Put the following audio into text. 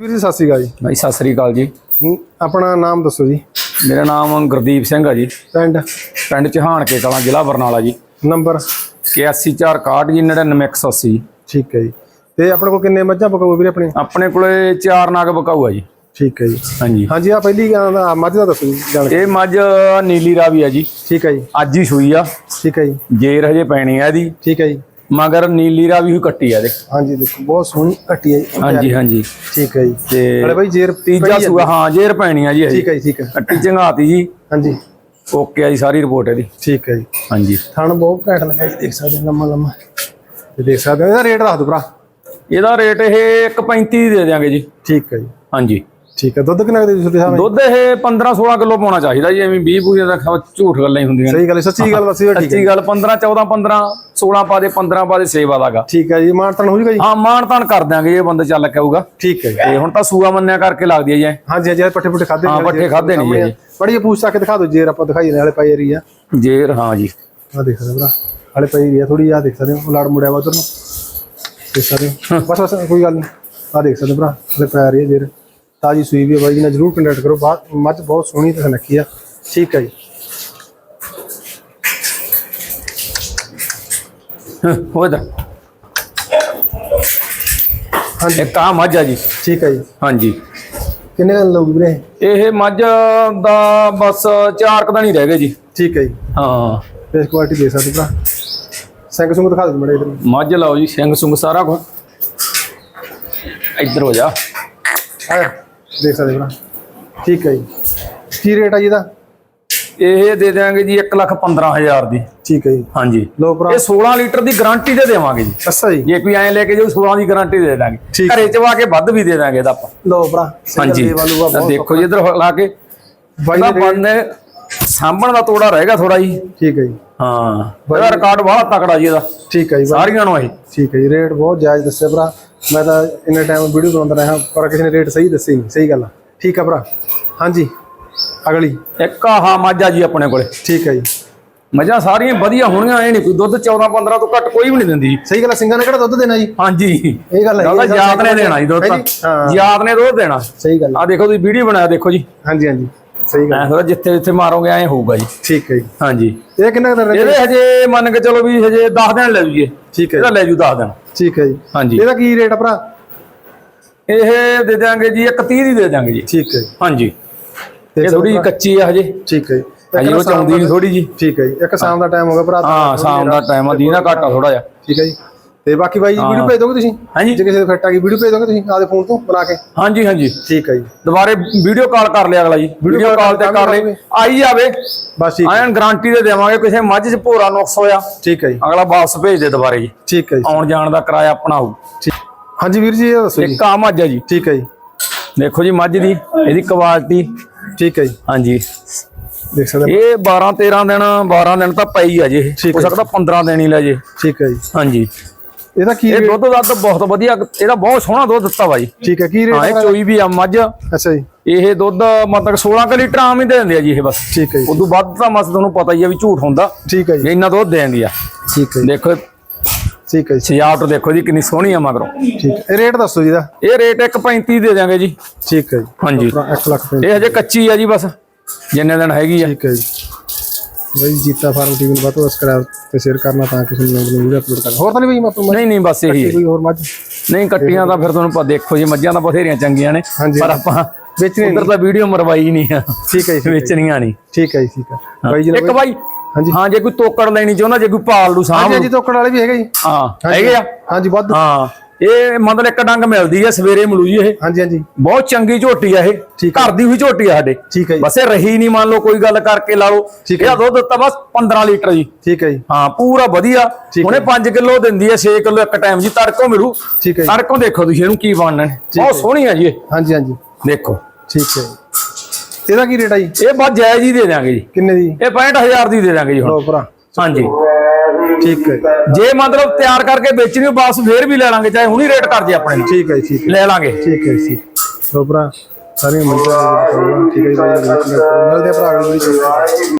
ਵੀਰ ਜੀ ਸਤਿ ਸ਼੍ਰੀ ਅਕਾਲ ਜੀ। ਭਾਈ ਸਤਿ ਸ੍ਰੀ ਅਕਾਲ ਜੀ। ਹਮ, ਆਪਣਾ ਨਾਮ ਦੱਸੋ ਜੀ। ਮੇਰਾ ਨਾਮ ਗੁਰਦੀਪ ਸਿੰਘ ਆ ਜੀ। ਪਿੰਡ? ਪਿੰਡ ਚਹਾਨ ਕੇ ਕਲਾਂ ਜ਼ਿਲ੍ਹਾ ਬਰਨਾਲਾ ਜੀ। ਨੰਬਰ? 8461 ਜੀ 9980 ਠੀਕ ਹੈ ਜੀ। ਤੇ ਆਪਣੇ ਕੋਲ ਕਿੰਨੇ ਮੱਝਾਂ ਪਕਾਉ ਵੀਰੇ ਆਪਣੇ? ਆਪਣੇ ਕੋਲੇ ਚਾਰ ਨਾਗ ਬਕਾਊ ਆ ਜੀ। ਠੀਕ ਹੈ ਜੀ। ਹਾਂਜੀ। ਹਾਂਜੀ ਆ ਪਹਿਲੀ ਗਾਂ ਦਾ ਮੱਝ ਦਾ ਦੱਸੋ ਜੀ ਜਾਣ ਇਹ ਮੱਝ ਨੀਲੀ ਰਾਵੀ ਆ ਜੀ। ਠੀਕ ਹੈ ਜੀ। ਅੱਜ ਹੀ ਸੂਈ ਆ। ਠੀਕ ਹੈ ਜੀ। ਜੇਰ ਹਜੇ ਪੈਣੀ ਆ ਇਹਦੀ। ਠੀਕ ਹੈ ਜੀ। ਮਗਰ ਨੀਲੀ ਰਾਵੀ ਹੀ ਕੱਟੀ ਆ ਦੇ ਹਾਂਜੀ ਦੇਖੋ ਬਹੁਤ ਸੋਹਣੀ ਕੱਟੀ ਹੈ ਜੀ। ਹਾਂਜੀ ਹਾਂਜੀ। ਠੀਕ ਹੈ ਜੀ। ਤੇ ਹਲੇ ਬਾਈ ਜੇਰ ਤੀਜਾ। ਸੂਆ ਹਾਂ ਜੇਰ ਪੈਣੀ ਆ ਜੀ ਠੀਕ ਹੈ ਜੀ ਠੀਕ ਹੈ ਕੱਟੀ ਚੰਗਾਤੀ ਜੀ। ਹਾਂਜੀ। ਓਕੇ ਆ ਜੀ ਸਾਰੀ ਰਿਪੋਰਟ ਇਹਦੀ। ਠੀਕ ਹੈ ਜੀ। ਹਾਂਜੀ। ਥਣ ਬਹੁਤ ਘੈਂਟ ਲੱਗਾ ਜੀ ਦੇਖ ਸਕਦੇ ਲੰਮਾ ਲੰਮਾ। ਇਹ ਦੇਖ ਸਕਦੇ ਇਹਦਾ ਰੇਟ ਦੱਸ ਦਿਓ ਭਰਾ। ਇਹਦਾ ਰੇਟ ਇਹ 1.35 ਦੇ ਦਿਆਂਗੇ ਜੀ। ਠੀਕ ਹੈ ਜੀ। ਹਾਂਜੀ। ਠੀਕ ਹੈ। ਦੁੱਧ ਕਿੰਨਾ ਕੁ ਦੇ ਤੁਹਾਡੇ ਸਾਹਮਣੇ ਦੁੱਧ ਇਹ 15 16 ਕਿਲੋ ਪਾਉਣਾ ਚਾਹੀਦਾ ਜੀ ਐਵੇਂ 20 ਪੂਰੀਆਂ ਦਾ ਝੂਠ ਗੱਲਾਂ ਹੀ ਹੁੰਦੀਆਂ ਸਹੀ ਗੱਲ ਸੱਚੀ ਗੱਲ ਦੱਸੀ ਠੀਕ ਹੈ। ਸੱਚੀ ਗੱਲ 15 14 15 16 ਪਾ ਦੇ 15 ਪਾ ਦੇ ਸੇਵਾ ਦਾਗਾ। ਠੀਕ ਹੈ ਜੀ ਮਾਨਤਨ ਹੋ ਜੂਗਾ ਜੀ? ਹਾਂ ਮਾਣ ਤਾਣ ਕਰ ਦਿਆਂਗੇ ਇਹ ਬੰਦੇ ਚੱਲ ਕੇ ਆਊਗਾ। ਠੀਕ ਹੈ ਤੇ ਹੁਣ ਤਾਂ ਸੂਆ ਮੰਨਿਆ ਕਰਕੇ ਲੱਗਦੀ ਹੈ ਜੀ। ਹਾਂਜੀ ਹਾਂਜੀ ਪੱਠੇ ਪੁੱਠੇ ਖਾਦੇ ਹਾਂ, ਪੱਠੇ ਖਾਧੇ ਨੇ ਜੀ। ਬੜੀ ਪੂਛ ਤੱਕ ਦਿਖਾ ਦਿਓ ਜੇਰ ਆਪਾਂ ਦਿਖਾਈ ਨਾਲੇ ਪਾਈ ਰਹੀ ਆ। ਜੇਰ ਹਾਂ ਜੀ। ਆ ਦੇਖ ਸਕਦੇ ਭਰਾ ਹਾਲੇ ਪਈ ਰਹੀ ਆ ਥੋੜੀ ਆ ਦੇਖ ਸਕਦੇ ਹੋ ਲੜ ਮੁੜਿਆ ਵਾ ਉਧਰ ਨੂੰ। ਦੇਖ ਸਕਦੇ ਹੋ। ਬਸ ਬਸ ਕੋਈ ਗੱਲ ਨਹੀਂ ਆ ਦੇਖ ਸਕਦੇ ਭਰਾ ਹਾਲੇ ਪੈ ਰਹੀ ਹੈ ਜੇਰ। ਤਾਜੀ ਸੂਈ ਵੀ ਬਾਈ ਜੀ ਨਾਲ ਜਰੂਰ ਕੰਟੈਕਟ ਕਰੋ। ਬਾਅਦ ਮੱਝ ਬਹੁਤ ਸੋਹਣੀ ਤੇ ਨੱਖੀ ਆ। ਠੀਕ ਹੈ ਜੀ। ਹੋ ਜਾ ਹਾਂਜੀ। ਇੱਕ ਆ ਮੱਝ ਆ ਜੀ। ਠੀਕ ਹੈ ਜੀ। ਹਾਂਜੀ। ਕਿੰਨੇ ਦਿਨ ਲਊਗੀ ਵੀਰੇ? ਇਹ ਮੱਝ ਦਾ ਬਸ ਚਾਰ ਕੁ ਦਿਨ ਹੀ ਰਹਿ ਗਏ ਜੀ। ਠੀਕ ਹੈ ਜੀ। ਹਾਂ। ਫੇਸ ਕੁਆਲਿਟੀ ਦੇ ਸਕਦੇ ਭਰਾ? ਸਿੰਘ ਸੁੰਗ ਦਿਖਾ ਦਿਓ ਮੜੇ ਇਧਰ। ਮੱਝ ਲਾਓ ਜੀ ਸਿੰਘ ਸੁੰਗ ਸਾਰਾ ਕੁਝ ਇੱਧਰ ਹੋ ਜਾ। ਆ ਦੇਖ ਸਕਦੇ ਹੋ ਭਰਾ ਠੀਕ ਹੈ ਜੀ। ਕੀ ਰੇਟ ਆ ਜੀ ਦਾ ਇਹ ਦੇ ਦਿਆਂਗੇ ਜੀ 1 ਲੱਖ 15000 ਦੀ। ਠੀਕ ਹੈ ਜੀ। ਹਾਂਜੀ। ਲੋ ਭਰਾ। ਇਹ 16 ਲੀਟਰ ਦੀ ਗਾਰੰਟੀ ਦੇ ਦੇਵਾਂਗੇ ਜੀ। ਅੱਛਾ ਜੀ। ਜੇ ਕੋਈ ਐਂ ਲੈ ਕੇ ਜਾਊ 16 ਦੀ ਗਾਰੰਟੀ ਦੇ ਦਾਂਗੇ। ਘਰੇ ਚ ਵਾ ਕੇ ਵੱਧ ਵੀ ਦੇ ਦਾਂਗੇ ਇਹਦਾ ਆਪਾਂ। ਲੋ ਭਰਾ ਹਾਂਜੀ। ਦੇਖੋ ਜੀ ਇਧਰ ਲਾ ਕੇ। ਬਾਈ ਇਹਦਾ ਬੰਦੇ ਸਾਂਭਣ ਦਾ ਤੋੜਾ ਰਹੇਗਾ ਥੋੜਾ ਜੀ। ਠੀਕ ਹੈ ਜੀ। ਹਾਂ। ਇਹਦਾ ਰਿਕਾਰਡ ਬਹੁਤ ਤਕੜਾ ਜੀ ਇਹਦਾ। ਠੀਕ ਹੈ ਜੀ। ਸਾਰੀਆਂ ਨੂੰ ਇਹ ਠੀਕ ਹੈ ਜੀ ਰੇਟ ਬਹੁਤ ਜਾਇਜ਼ ਦੱਸਿਆ ਭਰਾ। ਮੈਂ ਤਾਂ ਇੰਨੇ ਟਾਈਮ ਵੀਡੀਓ ਬਣਾਉਂਦਾ ਰਿਹਾ ਪਰ ਕਿਸੇ ਨੇ ਰੇਟ ਸਹੀ ਦੱਸੇ ਨਹੀਂ ਸਹੀ ਗੱਲ ਆ। ਠੀਕ ਆ ਭਰਾ। ਹਾਂਜੀ ਅਗਲੀ। ਇੱਕ ਆਹ ਮਾਝਾ ਜੀ ਆਪਣੇ ਕੋਲੇ। ਠੀਕ ਹੈ ਜੀ। ਮੱਝਾਂ ਸਾਰੀਆਂ ਵਧੀਆ ਹੋਣੀਆਂ ਇਹ ਨਹੀਂ ਕੋਈ ਦੁੱਧ 14 15 ਤੋਂ ਘੱਟ ਕੋਈ ਵੀ ਨਹੀਂ ਦਿੰਦੀ। ਸਹੀ ਗੱਲ ਆ ਸਿੰਘਾਂ ਨੇ ਕਿਹੜਾ ਦੁੱਧ ਦੇਣਾ ਜੀ? ਹਾਂਜੀ। ਇਹ ਗੱਲ ਹੈ ਉਹਦਾ ਯਾਦ ਨੇ ਦੇਣਾ ਜੀ ਦੁੱਧ ਤਾਂ। ਹਾਂ ਯਾਦ ਨੇ ਦੁੱਧ ਦੇਣਾ। ਸਹੀ ਗੱਲ ਆ। ਆ ਦੇਖੋ ਤੁਸੀਂ ਵੀਡੀਓ ਬਣਾਇਆ ਦੇਖੋ ਜੀ। ਹਾਂਜੀ ਹਾਂਜੀ। ਸਹੀ ਗੱਲ। ਐਂ ਥੋੜਾ ਜਿੱਥੇ ਜਿੱਥੇ ਮਾਰੋਗੇ ਐਂ ਹੋਊਗਾ ਜੀ। ਠੀਕ ਹੈ ਜੀ। ਹਾਂਜੀ। ਇਹ ਕਿੰਨਾ ਕੁ ਦਿਨ ਰਹਿ ਇਹਦੇ ਹਜੇ ਮੰਨ ਕੇ ਚਲੋ ਵੀ ਹਜੇ 10 ਦਿਨ ਲੈ ਜੂਏ ਠੀਕ ਹੈ ਇਹਦਾ ਲੈ ਜੂ 10 ਦਿਨ। ਠੀਕ ਹੈ ਜੀ। ਹਾਂਜੀ। ਇਹਦਾ ਕੀ ਰੇਟ ਆ ਭਰਾ? ਇਹ ਦੇ ਦਿਆਂਗੇ ਜੀ 130 ਦੀ ਦੇ ਦਿਆਂਗੇ ਜੀ। ਠੀਕ ਹੈ ਜੀ। ਹਾਂਜੀ। ਇਹ ਥੋੜੀ? ਕੱਚੀ ਆ ਹਜੇ। ਠੀਕ ਹੈ ਹਜੇ ਉਹ ਚਾਉਂਦੀ ਨਹੀਂ ਥੋੜੀ ਜੀ। ਠੀਕ ਹੈ ਜੀ। ਇੱਕ ਸ਼ਾਮ ਦਾ ਟਾਈਮ ਹੋ ਗਿਆ ਭਰਾ। ਹਾਂ ਸ਼ਾਮ ਦਾ ਟਾਈਮ ਆ ਦੀਨਾ ਘਾਟਾ ਥੋੜਾ ਜਿਹਾ। ਠੀਕ ਹੈ ਜੀ। ਤੇ ਬਾਕੀ ਬਾਈ ਜੀ। ਵੀਡੀਓ ਭੇਜ ਦੋਗੇ ਤੁਸੀਂ? ਹਾਂਜੀ। ਜੇ ਕਿਸੇ ਦੇ ਫਿੱਟ ਆ ਗਈ ਵੀਡੀਓ ਭੇਜ ਦੋਗੇ ਤੁਸੀਂ ਆਪਦੇ ਫੋਨ ਤੋਂ ਬਣਾ ਕੇ? ਹਾਂਜੀ ਹਾਂਜੀ। ਠੀਕ ਹੈ ਜੀ। ਦੁਬਾਰੇ ਵੀਡੀਓ ਕਾਲ ਕਰ ਲਿਆ ਅਗਲਾ ਜੀ। ਵੀਡੀਓ ਕਾਲ ਤੇ ਕਰ ਕਰਾਂਗੇ। ਲੈ ਆਈ ਜਾਵੇ। ਬਸ ਠੀਕ ਐਨ ਗਾਰੰਟੀ ਦੇ ਦੇਵਾਂਗੇ ਕਿਸੇ ਮੱਝ 'ਚ ਭੋਰਾ ਨੁਕਸ ਹੋਇਆ। ਠੀਕ ਹੈ ਜੀ। ਅਗਲਾ ਵਾਪਸ ਭੇਜ ਦੇ ਦੁਬਾਰੇ ਜੀ। ਠੀਕ ਹੈ ਜੀ। ਆਉਣ ਜਾਣ ਦਾ ਕਿਰਾਇਆ ਆਪਣਾ ਹੋਊ ਹਾਂਜੀ ਵੀਰ ਜੀ ਇਹ ਦੱਸੋ ਜੀ। ਇੱਕ ਆ ਮੱਝ ਆ ਜੀ। ਠੀਕ ਹੈ ਜੀ। ਦੇਖੋ ਜੀ ਮੱਝ ਦੀ ਇਹਦੀ ਕੁਆਲਿਟੀ ਠੀਕ ਹੈ ਜੀ। ਹਾਂਜੀ। ਦੇਖ ਸਕਦੇ। ਇਹ 12 13 ਦਿਨ 12 ਦਿਨ ਤਾਂ ਪਈ ਆ ਜੀ ਹੈ ਸਕਦਾ 15 ਦਿਨ ਹੀ ਲੈ ਜੇ। ਠੀਕ ਹੈ ਜੀ। ਹਾਂਜੀ। ਇਹਦਾ ਕੀ ਇਹ ਦੁੱਧ ਦਾ ਤਾਂ ਬਹੁਤ ਵਧੀਆ ਇਹਦਾ ਬਹੁਤ ਸੋਹਣਾ ਦੁੱਧ ਦਿੱਤਾ ਜੀ ਠੀਕ ਹੈ ਕੀ ਹਾਂ ਰੇਟ ਇਹ ਚੋਈ ਵੀ ਆ ਮੱਝ। ਅੱਛਾ ਜੀ। ਇਹ ਦੁੱਧ ਮਤਲਬ 16 ਕੁ ਲੀਟਰ ਆਮ ਹੀ ਦੇ ਦਿੰਦੇ ਆ ਜੀ ਇਹ ਬਸ। ਠੀਕ ਹੈ ਜੀ। ਉਦੋਂ ਵੱਧ ਤਾਂ ਮਸ ਤੁਹਾਨੂੰ ਪਤਾ ਹੀ ਆ ਵੀ ਝੂਠ ਹੁੰਦਾ। ਠੀਕ ਹੈ ਜੀ। ਇੰਨਾ ਦੁੱਧ ਦੇ ਦਿੰਦੀ ਆ। ਠੀਕ ਹੈ ਦੇਖੋ ਠੀਕ ਹੈ ਜੀ। ਸਜਾਵਟ ਦੇਖੋ ਜੀ ਕਿੰਨੀ ਸੋਹਣੀ ਆ ਮਗਰੋਂ। ਠੀਕ ਹੈ। ਇਹ ਰੇਟ ਦੱਸੋ ਜੀ ਦਾ ਇਹ ਰੇਟ 1.35 ਦੇ ਦਿਆਂਗੇ ਜੀ। ਠੀਕ ਹੈ ਜੀ। ਹਾਂਜੀ। 1 ਲੱਖ ਇਹ ਹਜੇ ਕੱਚੀ ਆ ਜੀ ਬਸ। ਜਿੰਨੇ ਦਿਨ ਹੈਗੀ ਆ। ਠੀਕ ਹੈ ਜੀ। ਬਈ ਜੀਤਾ ਫਾਰਮ ਟੀਵੀ ਨੂੰ ਬਾਤੋਂ ਸਬਸਕ੍ਰਾਈਬ ਤੇ ਸ਼ੇਅਰ ਕਰਨਾ ਤਾਂ ਕਿਸੇ ਨੂੰ ਨਵੀਂ ਵੀਡੀਓ ਅਪਲੋਡ ਕਰਨਾ ਹੋਰ ਤਾਂ ਨਹੀਂ ਬਈ ਮੈਂ ਤੁਹਾਨੂੰ ਨਹੀਂ ਨਹੀਂ ਬਸ ਇਹੀ ਹੈ। ਕੋਈ ਹੋਰ ਮੱਝ? ਨਹੀਂ ਕੱਟੀਆਂ ਤਾਂ ਫਿਰ ਤੁਹਾਨੂੰ ਪਾ ਦੇਖੋ ਜੀ ਮੱਝਾਂ ਤਾਂ ਬਥੇਰੀਆਂ ਚੰਗੀਆਂ ਨੇ ਹਾਂਜੀ। ਪਰ ਆਪਾਂ ਵੇਚਣੀ ਉਧਰ ਤਾਂ ਵੀਡੀਓ ਮਰਵਾਈ ਨਹੀਂ ਆ। ਠੀਕ ਹੈ ਜੀ ਠੀਕ ਹੈ। ਵੇਚਣੀਆਂ ਨਹੀਂ। ਠੀਕ ਹੈ ਜੀ ਠੀਕ ਹੈ। ਬਾਈ ਜੀ ਇੱਕ ਬਾਈ। ਹਾਂਜੀ। ਹਾਂ ਜੇ ਕੋਈ ਤੋਕੜ ਲੈਣੀ ਚਾਹੁੰਦਾ ਜੇ ਕੋਈ ਪਾਲ ਲੂ ਸਾਂਭ ਹਾਂਜੀ ਹਾਂਜੀ ਤੋਕੜ ਵਾਲੇ ਵੀ ਹੈਗੇ ਜੀ। ਹਾਂ ਹੈਗੇ ਆ? ਹਾਂਜੀ ਵੱਧ। ਹਾਂ। ਇਹ ਮਤਲਬ ਇੱਕ ਡੰਗ ਮਿਲਦੀ ਆ ਸਵੇਰੇ ਮਿਲੂ ਜੀ ਇਹ। ਹਾਂਜੀ ਹਾਂਜੀ। ਬਹੁਤ ਚੰਗੀ ਝੋਟੀ ਆ ਇਹ। ਘਰ ਦੀ ਹੋਈ ਝੋਟੀ ਆ ਸਾਡੇ। ਠੀਕ ਹੈ ਜੀ। ਬਸ ਇਹ ਰਹੀ ਨਹੀਂ ਮੰਨ ਲਓ ਕੋਈ ਗੱਲ ਕਰਕੇ ਲਾ ਲਓ। ਹੈ ਇਹਦਾ ਦੁੱਧ ਦਿੱਤਾ ਬਸ 15 ਲੀਟਰ ਜੀ। ਠੀਕ ਹੈ ਜੀ। ਹਾਂ ਪੂਰਾ ਵਧੀਆ। ਹੁਣੇ 5 ਕਿਲੋ ਦਿੰਦੀ ਹੈ 6 ਕਿਲੋ ਇੱਕ ਟਾਈਮ ਜੀ। ਤੜਕੋਂ ਮਿਲੂ। ਠੀਕ ਹੈ ਜੀ। ਤੜਕੋਂ ਦੇਖੋ ਤੁਸੀਂ ਇਹਨੂੰ ਕੀ ਬਣਨਾ। ਹੈ ਬਹੁਤ ਸੋਹਣੀ ਆ ਜੀ ਇਹ। ਹਾਂਜੀ ਹਾਂਜੀ। ਦੇਖੋ। ਠੀਕ ਹੈ। ਇਹਦਾ ਕੀ ਰੇਟ ਆ ਜੀ? ਇਹ ਬਸ ਜਾਇਜ਼ ਹੀ ਦੇ ਦਿਆਂਗੇ ਜੀ। ਕਿੰਨੇ ਦੀ? ਇਹ 65000 ਦੀ ਦੇ ਦਿਆਂਗੇ ਜੀ ਲੋ ਹੁਣ ਭਰਾ। ਹਾਂਜੀ। ਠੀਕ ਹੈ ਜੇ। ਮਤਲਬ ਤਿਆਰ ਕਰਕੇ ਵੇਚਣੀ ਹੋ ਬਸ ਫੇਰ ਵੀ ਲੈ ਲਾਂਗੇ ਚਾਹੇ ਹੁਣੀ ਰੇਟ ਕਰ ਜੇ ਆਪਣੇ ਨਾਲ। ਠੀਕ ਹੈ ਠੀਕ ਲੈ ਲਾਂਗੇ। ਠੀਕ ਹੈ ਜੀ। ਲੋ ਭਰਾ ਸਾਰੀਆਂ ਮੰਡੀਆਂ ਦੇ ਵਿੱਚ ਠੀਕ ਹੈ ਜੀ ਮਿਲਦੇ ਆ ਭਰਾ ਅਗਲੀ ਵੀਡੀਓ।